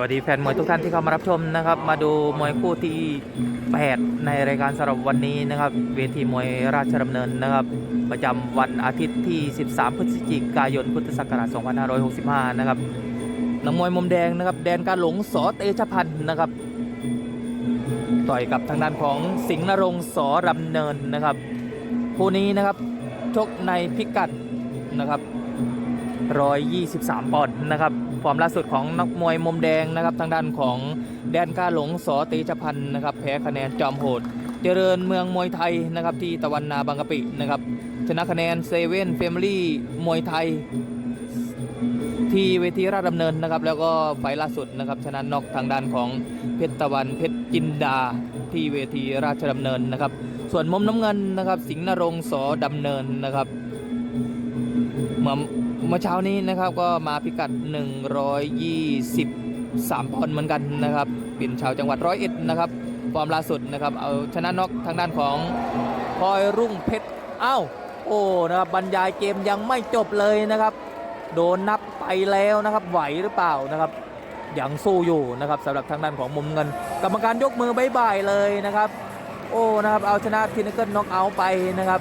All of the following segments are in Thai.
วัสดีแฟนมวยทุกท่านที่เข้ามารับชมนะครับ มาดูมวยคู่ที่ 8 ในรายการสำหรับวันนี้นะครับ เวทีมวยราชดำเนินนะครับ ประจำวันอาทิตย์ที่ 13 พฤศจิกายน พุทธศักราช 2565 นะครับนักมวยมุมแดงนะครับ แดนการหลงสอเตชะพันธ์นะครับ ต่อยกับทางด้านของสิงห์นรงสอรำเนินนะครับ คู่นี้นะครับชกในพิกัดนะครับ 123 ปอนด์นะครับฟอร์มล่าสุดของนักมวยมุมแดงนะครับ ทางด้านของแดนก้าหลงสอตีจพันธ์นะครับ แพ้คะแนนจอมโหด เจริญเมืองมวยไทยนะครับ ที่ตะวันนาบางกะปินะครับ ชนะคะแนนเซเว่นเฟมิลี่มวยไทย ที่เวทีราชดำเนินนะครับ แล้วก็ไฟล่าสุดนะครับชนะนอกทางด้านของเพชรตะวันเพชรจินดาที่เวทีราชดำเนินนะครับ ส่วนมุมน้ำเงินนะครับ สิงห์นรงสอดำเนินนะครับเมื่อ เมื่อเช้านี้นะครับก็มาพิกัด 123ปอนด์เหมือนกันนะครับเป็นชาวจังหวัดร้อยเอ็ดนะครับฟอร์มล่าสุดนะครับเอาชนะน็อกทางด้านของพลอยรุ่งเพชรอ้าวโอ้นะครับบรรยายเกมยังไม่จบเลยนะครับ โดนนับไปแล้วนะครับไหวหรือเปล่านะครับยังสู้อยู่นะครับสำหรับทางด้านของมุมเงิน กรรมการยกมือบายบายเลยนะครับ โอ้นะครับเอาชนะทินเกิลน็อกเอาท์ไปนะครับ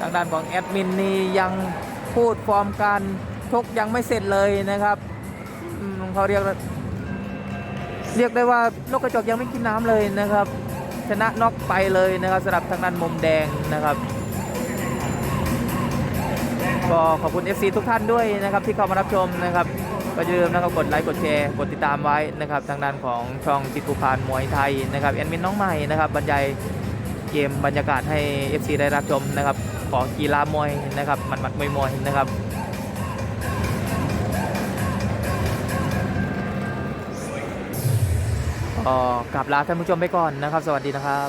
ทางด้านของแอดมินนี่ยัง พูดฟอร์มการชกยังไม่เสร็จเลยนะครับเขาเรียกเรียกได้ว่านกกระจอกยังไม่กินน้ำเลยนะครับ ชนะน็อกไปเลยนะครับสำหรับทางด้านมุมแดงนะครับก็ขอบคุณ FC ทุกท่านด้วยนะครับที่เข้ามารับชมนะครับอย่าลืมนะครับกดไลค์กดแชร์กดติดตามไว้นะครับ ทางด้านของช่องจิตกุพานมวยไทยนะครับแอดมินน้องใหม่นะครับบรรยายเกมบรรยากาศให้ FC ได้รับชมนะครับ ของกีฬามวยนะครับมันมัดมวยมวยนะครับ ก็กลับลาท่านผู้ชมไปก่อนนะครับ สวัสดีนะครับ